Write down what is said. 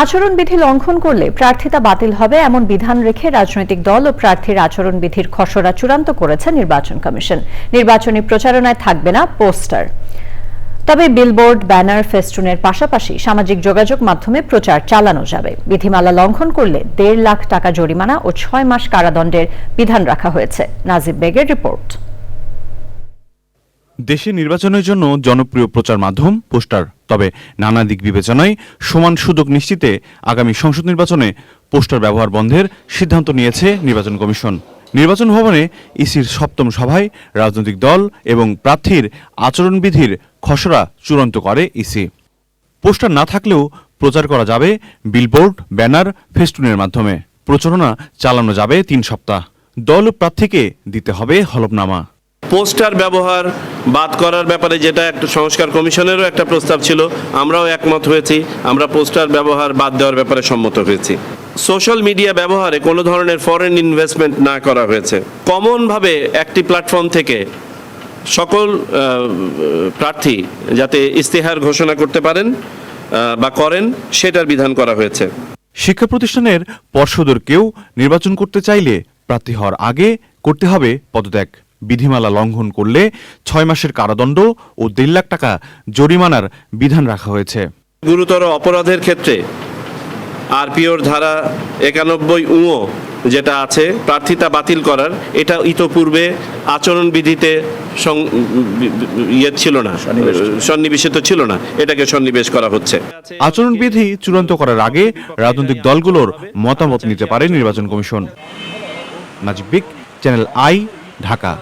আচরণবিধি লঙ্ঘন করলে প্রার্থিতা বাতিল হবে এমন বিধান রেখে রাজনৈতিক দল ও প্রার্থীর আচরণবিধির খসড়া চূড়ান্ত করেছে নির্বাচন কমিশন। নির্বাচনী প্রচারণায় থাকবে না পোস্টার। তবে বিলবোর্ড, ব্যানার, ফেস্টুনের পাশাপাশি সামাজিক যোগাযোগ মাধ্যমে প্রচার চালানো যাবে। বিধিমালা লঙ্ঘন করলে দেড় লাখ টাকা জরিমানা ও ছয় মাস কারাদণ্ডের বিধান রাখা হয়েছে। নাজিব বেগের রিপোর্ট। দেশে নির্বাচনের জন্য জনপ্রিয় প্রচার মাধ্যম, পোস্টার। তবে নানা দিক বিবেচনায় সমান সুযোগ নিশ্চিতে আগামী সংসদ নির্বাচনে পোস্টার ব্যবহার বন্ধের সিদ্ধান্ত নিয়েছে নির্বাচন কমিশন। নির্বাচন ভবনে ইসির সপ্তম সভায় রাজনৈতিক দল এবং প্রার্থীর আচরণবিধির খসড়া চূড়ান্ত করে ইসি। পোস্টার না থাকলেও প্রচার করা যাবে বিলবোর্ড, ব্যানার, ফেস্টুনের মাধ্যমে। প্রচারণা চালানো যাবে তিন সপ্তাহ। দল প্রার্থীকে দিতে হবে হলফনামা। পোস্টার ব্যবহার বাদ করার ব্যাপারে যেটা একটা সংস্কার কমিশনেরও একটা প্রস্তাব ছিল, আমরাও একমত হয়েছি, আমরা পোস্টার ব্যবহার বাদ দেওয়ার ব্যাপারে সম্মত হয়েছি। সোশ্যাল মিডিয়া ব্যবহারে কোনো ধরনের ফরেন ইনভেস্টমেন্ট না করা হয়েছে। কমনভাবে একটি প্ল্যাটফর্ম থেকে সকল প্রার্থী যাতে ইস্তেহার ঘোষণা করতে পারেন বা করেন, সেটার বিধান করা হয়েছে। শিক্ষা প্রতিষ্ঠানের পর্ষদকেও নির্বাচন করতে চাইলে প্রার্থী হওয়ার আগে করতে হবে পদত্যাগ। বিধিমালা লঙ্ঘন করলে ছয় মাসের কারাদণ্ড ও দেড় লাখ টাকা জরিমানার বিধান রাখা হয়েছে। গুরুতর অপরাধের ক্ষেত্রে আরপিওর ধারা একানব্বই উঁও যেটা আছে প্রার্থিতা বাতিল করার এটা ইতোপূর্বে আচরণবিধিতে ইয়ে ছিল না সন্নিবেশিত ছিল না এটাকে সন্নিবেশ করা হচ্ছে। আচরণবিধি চূড়ান্ত করার আগে রাজনৈতিক দলগুলোর মতামত নিতে পারে নির্বাচন কমিশন। নাজিব বিক চ্যানেল আই ঢাকা।